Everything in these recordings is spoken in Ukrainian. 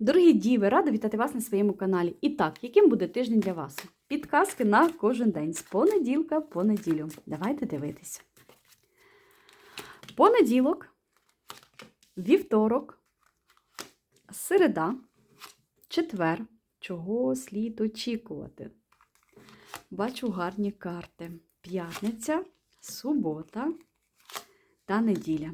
Дорогі діви, рада вітати вас на своєму каналі. І так, яким буде тиждень для вас? Підказки на кожен день з понеділка по неділю. Давайте дивитися. Понеділок, вівторок, середа, четвер. Чого слід очікувати? Бачу гарні карти. П'ятниця, субота та неділя.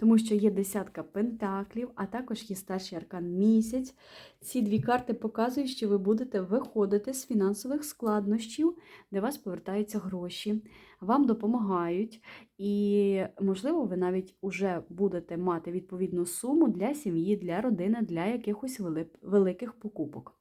Тому що є десятка пентаклів, а також є старший аркан місяць. Ці дві карти показують, що ви будете виходити з фінансових складнощів, де вас повертаються гроші, вам допомагають, і, можливо, ви навіть уже будете мати відповідну суму для сім'ї, для родини, для якихось великих покупок.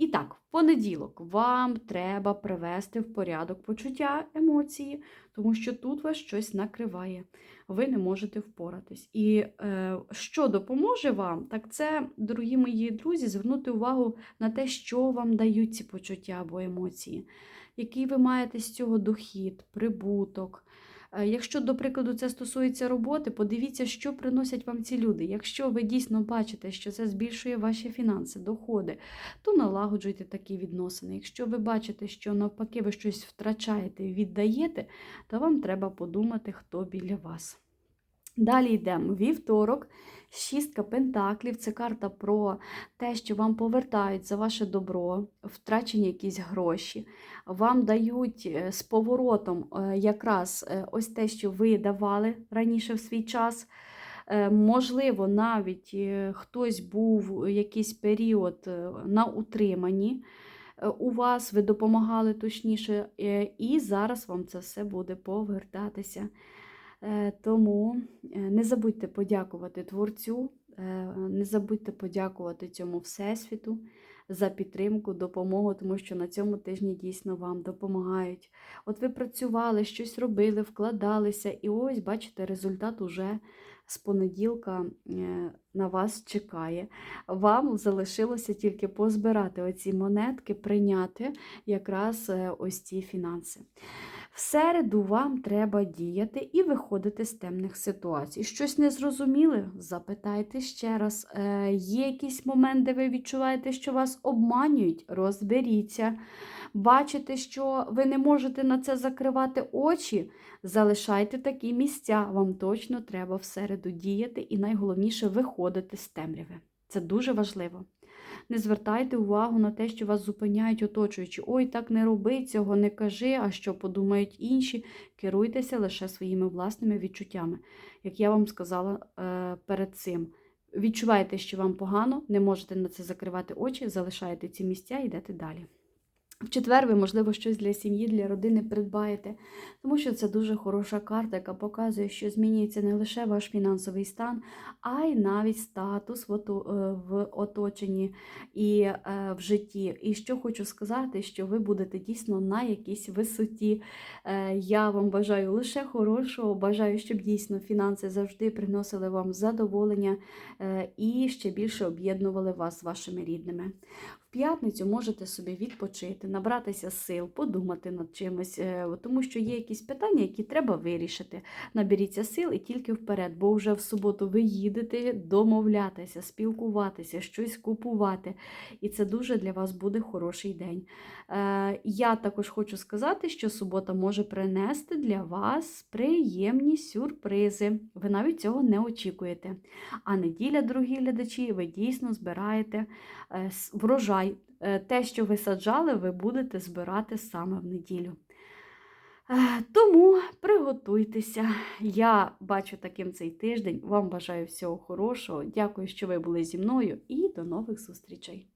І так, в понеділок вам треба привести в порядок почуття емоції, тому що тут вас щось накриває, ви не можете впоратись. І е, що допоможе вам, так це, дорогі мої друзі, звернути увагу на те, що вам дають ці почуття або емоції, який ви маєте з цього дохід, прибуток. Якщо, до прикладу, це стосується роботи, подивіться, що приносять вам ці люди. Якщо ви дійсно бачите, що це збільшує ваші фінанси, доходи, то налагоджуйте такі відносини. Якщо ви бачите, що навпаки ви щось втрачаєте і віддаєте, то вам треба подумати, хто біля вас. Далі йдемо вівторок. Шістка пентаклів це карта про те, що вам повертають за ваше добро, втрачені якісь гроші. Вам дають е, з поворотом е, якраз е, ось те, що ви давали раніше в свій час. Можливо, навіть хтось був якийсь період на утриманні у вас, ви допомагали точніше, і зараз вам це все буде повертатися. Е, тому е, не забудьте подякувати творцю, е, не забудьте подякувати цьому Всесвіту за підтримку, допомогу, тому що на цьому тижні дійсно вам допомагають. От ви працювали, щось робили, вкладалися, і ось, бачите, результат уже з понеділка на вас чекає. Вам залишилося тільки позбирати оці монетки, прийняти якраз ось ці фінанси. В середу вам треба діяти і виходити з темних ситуацій. Щось не зрозуміли? Запитайте ще раз. Е, Є якийсь момент, де ви відчуваєте, що вас обманюють? Розберіться. Бачите, що ви не можете на це закривати очі? Залишайте такі місця. Вам точно треба в середу діяти і найголовніше виходити з темряви. Це дуже важливо. Не звертайте увагу на те, що вас зупиняють, оточуючи. Ой, так не роби цього, не кажи, а що подумають інші. Керуйтеся лише своїми власними відчуттями. Як я вам сказала е, перед цим. Відчуваєте, що вам погано, не можете на це закривати очі, залишаєте ці місця і йдете далі. В четвер ви, можливо, щось для сім'ї, для родини придбаєте, тому що це дуже хороша карта, яка показує, що змінюється не лише ваш фінансовий стан, а й навіть статус в е, оточенні і е, в житті. І що хочу сказати, що ви будете дійсно на якійсь висоті. Е, я вам бажаю лише хорошого, бажаю, щоб дійсно фінанси завжди приносили вам задоволення і ще більше об'єднували вас з вашими рідними п'ятницю можете собі відпочити, набратися сил, подумати над чимось, е, тому що є якісь питання, які треба вирішити. Наберіться сил і тільки вперед, бо вже в суботу ви їдете домовлятися, спілкуватися, щось купувати. І це дуже для вас буде хороший день. Е, я також хочу сказати, що субота може принести для вас приємні сюрпризи. Ви навіть цього не очікуєте. А неділя, дорогі глядачі, ви дійсно збираєте е, врожай врожай. Е, те, що ви саджали, ви будете збирати саме в неділю. Е, тому приготуйтеся. Я бачу таким цей тиждень. Вам бажаю всього хорошого. Дякую, що ви були зі мною, і до нових зустрічей!